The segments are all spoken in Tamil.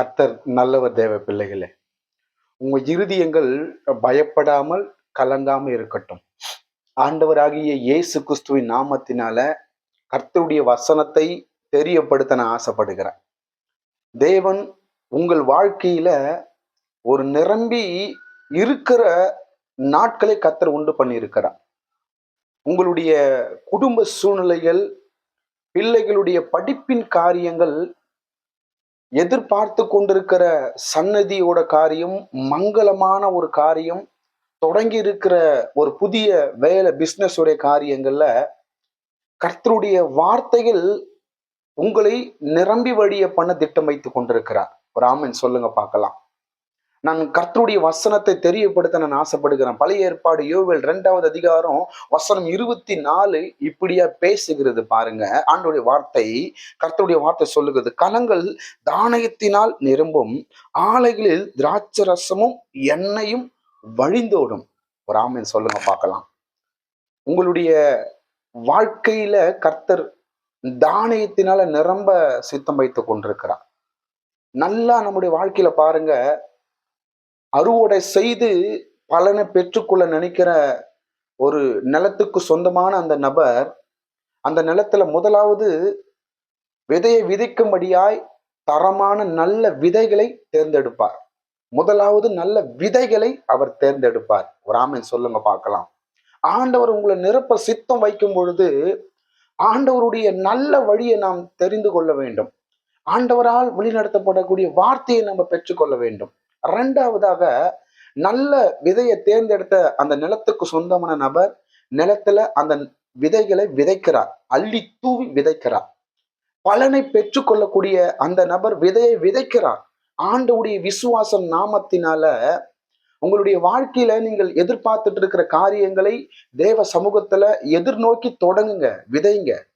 கர்த்தர் நல்லவர் தேவ பிள்ளைகளே. உங்க இருதயங்கள் பயப்படாமல் கலங்காம இருக்கட்டும். ஆண்டவராகிய இயேசு கிறிஸ்துவின் நாமத்தினால கர்த்தருடைய வசனத்தை தெரியப்படுத்த நான் ஆசைப்படுகிறேன். தேவன் உங்கள் வாழ்க்கையில ஒரு நிரம்பி இருக்கிற நாட்களை கத்தர் உண்டு பண்ணியிருக்கிறார். உங்களுடைய குடும்ப சூழ்நிலைகள் பிள்ளைகளுடைய படிப்பின் காரியங்கள் எதிர்பார்த்து கொண்டிருக்கிற சன்னதியோட காரியம் மங்களமான ஒரு காரியம் தொடங்கி இருக்கிற ஒரு புதிய வேலை பிஸ்னஸ் உடைய காரியங்கள்ல கர்த்தருடைய வார்த்தைகள் உங்களை நிரம்பி வழிய பண்ண திட்டம் வைத்து கொண்டிருக்கிறார். ராமன் ஆமன் சொல்லுங்க பார்க்கலாம். நான் கர்த்தருடைய வசனத்தை தெரியப்படுத்த நான் ஆசைப்படுகிறேன். பழைய ஏற்பாடு யோவேல் இரண்டாவது அதிகாரம் வசனம் இருபத்தி நாலு இப்படியா பேசுகிறது பாருங்க. ஆண்டுடைய வார்த்தை கர்த்தருடைய வார்த்தை சொல்லுகிறது. கலங்கள் தானயத்தினால் நிரம்பும் ஆலைகளில் திராட்சை ரசமும் எண்ணெயும் வழிந்தோடும். ஒரு ஆமீன் சொல்லுங்க பார்க்கலாம். உங்களுடைய வாழ்க்கையில கர்த்தர் தானியத்தினால நிரம்ப சித்தம் வைத்து கொண்டிருக்கிறார். நல்லா நம்முடைய வாழ்க்கையில பாருங்க அறுவடை செய்து பலனை பெற்றுக்கொள்ள நினைக்கிற ஒரு நிலத்துக்கு சொந்தமான அந்த நபர் அந்த நிலத்துல முதலாவது விதையை விதைக்கும்படியாய் தரமான நல்ல விதைகளை தேர்ந்தெடுப்பார். முதலாவது நல்ல விதைகளை அவர் தேர்ந்தெடுப்பார். ஒரு ஆமன் சொல்லுங்க பார்க்கலாம். ஆண்டவர் உங்களை நிரப்ப சித்தம் வைக்கும் பொழுது ஆண்டவருடைய நல்ல வழியை நாம் தெரிந்து கொள்ள வேண்டும். ஆண்டவரால் வழிநடத்தப்படக்கூடிய வார்த்தையை நம்ம பெற்றுக்கொள்ள வேண்டும். ரெண்டாவதாக நல்ல விதையை தேர்ந்தெடுத்த அந்த நிலத்துக்கு சொந்தமான நபர் நிலத்துல அந்த விதைகளை விதைக்கிறார். அள்ளி தூவி விதைக்கிறார். பலனை பெற்றுக்கொள்ளக்கூடிய அந்த நபர் விதையை விதைக்கிறார். ஆண்டவுடைய விசுவாசம் நாமத்தினால உங்களுடைய வாழ்க்கையில நீங்கள் எதிர்பார்த்துட்டு இருக்கிற காரியங்களை தேவ சமூகத்துல எதிர்நோக்கி தொடங்குங்க விதைங்க.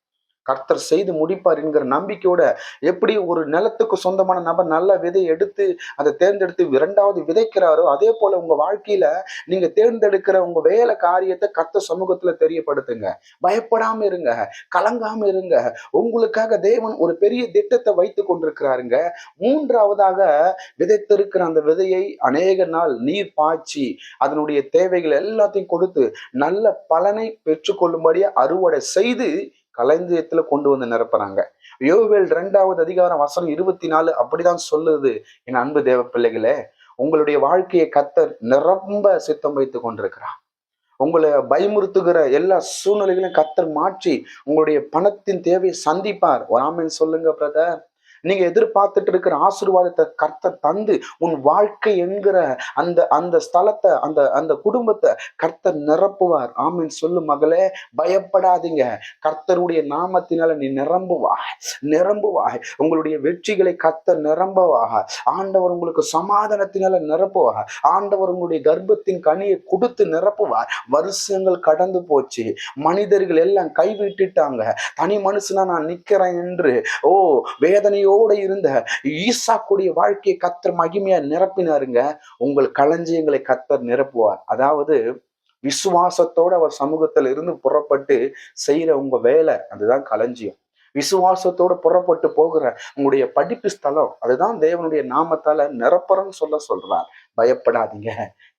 கர்த்தர் செய்து முடிப்பார் என்கிற நம்பிக்கையோட எப்படி ஒரு நிலத்துக்கு சொந்தமான நபர் நல்ல விதையை எடுத்து அதை தேர்ந்தெடுத்து இரண்டாவது விதைக்கிறாரோ அதே போல உங்க வாழ்க்கையில நீங்க தேர்ந்தெடுக்கிற உங்க வேலை காரியத்தை கர்த்த சமூகத்துல தெரியப்படுத்துங்க. பயப்படாம இருங்க. கலங்காம இருங்க. உங்களுக்காக தேவன் ஒரு பெரிய திட்டத்தை வைத்து கொண்டிருக்கிறாருங்க. மூன்றாவதாக விதைத்திருக்கிற அந்த விதையை அநேக நாள் நீர் பாய்ச்சி அதனுடைய தேவைகள் எல்லாத்தையும் கொடுத்து நல்ல பலனை பெற்றுக்கொள்ளும்படியா அறுவடை செய்து களஞ்சியத்துல கொண்டு வந்து நிரப்புறாங்க. யோவேல் ரெண்டாவது அதிகாரம் வசனம் இருபத்தி நாலு அப்படிதான் சொல்லுது. என் அன்பு தேவ பிள்ளைகளே உங்களுடைய வாழ்க்கையை கத்தர் நிரம்ப சித்தம் வைத்து கொண்டிருக்கிறார். உங்களை பயமுறுத்துகிற எல்லா சூழ்நிலைகளையும் கத்தர் மாற்றி உங்களுடைய பணத்தின் தேவையை சந்திப்பார். ஒராமன் சொல்லுங்க பிரதர் நீங்க எதிர்பார்த்துட்டு இருக்கிற ஆசீர்வாதத்தை கர்த்தர் தந்து உன் வாழ்க்கை என்கிற அந்த அந்த ஸ்தலத்தை அந்த அந்த குடும்பத்தை கர்த்தர் நிரப்புவார். ஆமீன். சொல்லு மகளே பயப்படாதீங்க. கர்த்தருடைய நாமத்தினால நீ நிரம்புவாய் நிரம்புவாய். உங்களுடைய வெற்றிகளை கர்த்தர் நிரம்புவாக ஆண்டவர் உங்களுக்கு சமாதானத்தினால நிரப்புவார். ஆண்டவர் உங்களுடைய கர்ப்பத்தின் கனியை கொடுத்து நிரப்புவார். வருஷங்கள் கடந்து போச்சு. மனிதர்கள் எல்லாம் கைவிட்டுட்டாங்க. தனி மனுஷனா நான் நிக்கிறேன் என்று. ஓ வேதனையோ உயிரோடு இருந்த ஈசாக்குடைய வாழ்க்கையை கத்தர் மகிமையா நிரப்பினாருங்க. உங்கள் களஞ்சியங்களை கத்தர் நிரப்புவார். அதாவது விசுவாசத்தோட அவர் சமூகத்துல இருந்து புறப்பட்டு செய்யற உங்க வேலை அதுதான் களஞ்சியம். விசுவாசத்தோட புறப்பட்டு போகிற உங்களுடைய படிப்பு ஸ்தலம் அதுதான் தேவனுடைய நாமத்தால நிரப்புறன்னு சொல்ல சொல்றார். பயப்படாதீங்க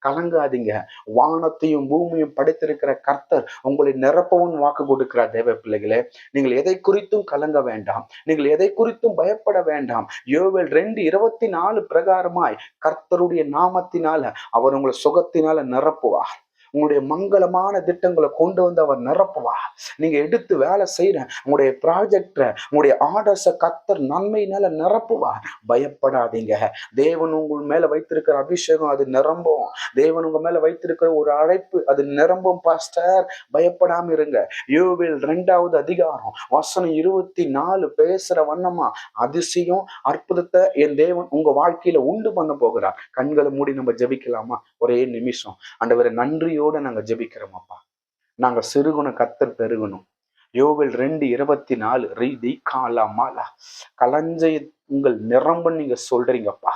கலங்காதீங்க. வானத்தையும் பூமியும் படைத்திருக்கிற கர்த்தர் உங்களை நிரப்பவும் வாக்கு கொடுக்கிறார் தேவ பிள்ளைகளே. நீங்கள் எதை குறித்தும் கலங்க வேண்டாம். நீங்கள் எதை குறித்தும் பயப்பட வேண்டாம். யோவல் ரெண்டு இருபத்தி நாலு பிரகாரமாய் கர்த்தருடைய நாமத்தினால அவர் உங்களை சுகத்தினால நிரப்புவார். உங்களுடைய மங்களமான திட்டங்களை கொண்டு வந்து அவர் நிரப்புவா. நீங்க எடுத்து வேலை செய்யற உங்களுடைய ப்ராஜெக்ட உங்களுடைய ஆர்டர்ஸை கத்தர் நன்மையினால நிரப்புவா. பயப்படாதீங்க. தேவன் உங்கள் மேல வைத்திருக்கிற அபிஷேகம் அது நிரம்பும். தேவன் உங்க மேல வைத்திருக்கிற ஒரு அழைப்பு அது நிரம்பும் பாஸ்டர் பயப்படாம இருங்க. யோவில் ரெண்டாவது அதிகாரம் வசனம் இருபத்தி நாலு பேசுற வண்ணமா அதிசயம் அற்புதத்தை என் தேவன் உங்க வாழ்க்கையில உண்டு பண்ண போகிறார். கண்களை மூடி நம்ம ஜபிக்கலாமா? ஒரே நிமிஷம். அண்டவரை நன்றியோ நன்றியோடு நாங்கள் ஜெபிக்கிறோம் அப்பா. நாங்கள் சிறுகுண கத்தர் பெருகணும். யோவில் ரெண்டு இருபத்தி நாலு ரீதி காலா மாலா கலஞ்சய உங்கள் நிரம்ப நீங்க சொல்றீங்கப்பா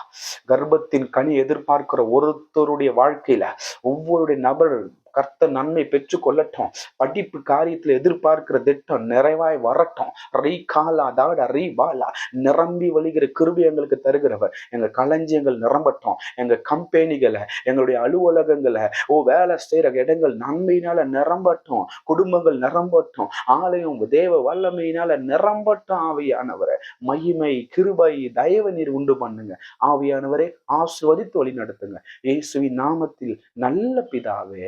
கர்ப்பத்தின் கனி எதிர்பார்க்கிற ஒருத்தருடைய வாழ்க்கையில ஒவ்வொருடைய நபர் கர்த்த நன்மை பெற்று கொள்ளட்டும். படிப்பு காரியத்தில் எதிர்பார்க்கிற திட்டம் நிறைவாய் வரட்டும். ரீ காலா தாடா ரீ வாலா. நிரம்பி வழிகிற கிருபி எங்களுக்கு தருகிறவர். எங்க களஞ்சியங்கள் நிரம்பட்டும். எங்க கம்பெனிகளை எங்களுடைய அலுவலகங்களை ஓ வேலை செய்கிற இடங்கள் நன்மையினால நிரம்பட்டும். குடும்பங்கள் நிரம்பட்டும். ஆலயம் தேவ வல்லமையினால நிரம்பட்டும் ஆவியானவரை. மகிமை கிருபை தயவு நீர் உண்டு பண்ணுங்க. ஆவியானவரே ஆசிர்வதித்து வழி நடத்துங்க இயேசுவின் நாமத்தில் நல்ல பிதாவே